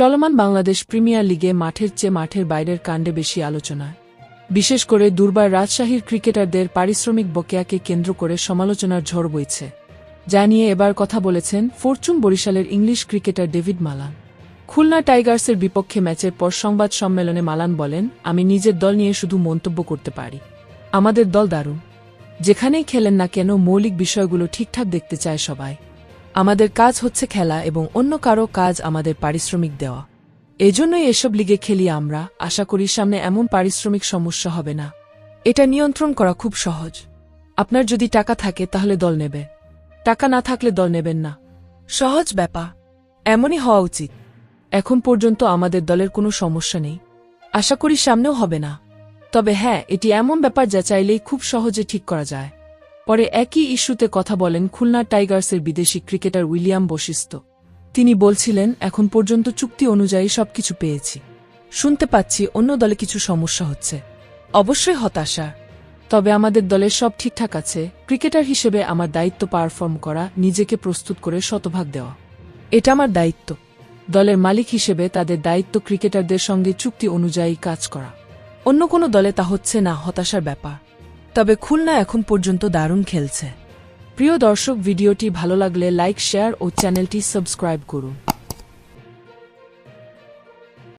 চলমান বাংলাদেশ প্রিমিয়ার লিগে মাঠের চেয়ে মাঠের বাইরের কাণ্ডে বেশি আলোচনা। বিশেষ করে দুর্বার রাজশাহীর ক্রিকেটারদের পারিশ্রমিক বকেয়াকে কেন্দ্র করে সমালোচনার ঝড় বইছে। যা নিয়ে এবার কথা বলেছেন ফরচুন বরিশালের English cricketer David Malan. Khulna টাইগার্সের বিপক্ষে ম্যাচের পর সংবাদ সম্মেলনে মালান বলেন, আমি নিজের দল নিয়ে শুধু মন্তব্য করতে পারি। আমাদের দল দারুণ। যেখানেই খেলেন না কেন, মৌলিক বিষয়গুলো ঠিকঠাক দেখতে চায় সবাই। আমাদের কাজ হচ্ছে খেলা এবং অন্য কারও কাজ আমাদের পারিশ্রমিক দেওয়া। এজন্যই এসব লিগে খেলি আমরা। আশা করি সামনে এমন পারিশ্রমিক সমস্যা হবে না। এটা নিয়ন্ত্রণ করা খুব সহজ। আপনার যদি টাকা থাকে তাহলে দল নেবে। টাকা না থাকলে দল নেবেন না। সহজ ব্যাপার। এমনই হওয়া উচিত। এখন পর্যন্ত আমাদের দলের কোনো সমস্যা নেই। আশা করি সামনেও হবে না। তবে হ্যাঁ এটি এমন ব্যাপার যা চাইলেই খুব সহজে ঠিক করা যায়। পরে একই ইস্যুতে কথা বলেন খুলনা টাইগার্সের বিদেশি ক্রিকেটার উইলিয়াম বশিষ্ঠ। তিনি বলছিলেন, এখন পর্যন্ত চুক্তি অনুযায়ী সবকিছু পেয়েছি। শুনতে পাচ্ছি অন্য দলে কিছু সমস্যা হচ্ছে। অবশ্যই হতাশা। তবে আমাদের দলের সব ঠিকঠাক আছে। ক্রিকেটার হিসেবে আমার দায়িত্ব পারফর্ম করা, নিজেকে প্রস্তুত করে শতভাগ দেওয়া। এটা আমার দায়িত্ব। দলের মালিক হিসেবে তাদের দায়িত্ব ক্রিকেটারদের সঙ্গে চুক্তি অনুযায়ী কাজ করা। অন্য কোনো দলে তা হচ্ছে না, হতাশার ব্যাপার। তবে খুলনা এখন পর্যন্ত দারুণ খেলছে। প্রিয় দর্শক, ভিডিওটি ভালো লাগলে লাইক, শেয়ার ও চ্যানেলটি সাবস্ক্রাইব করুন।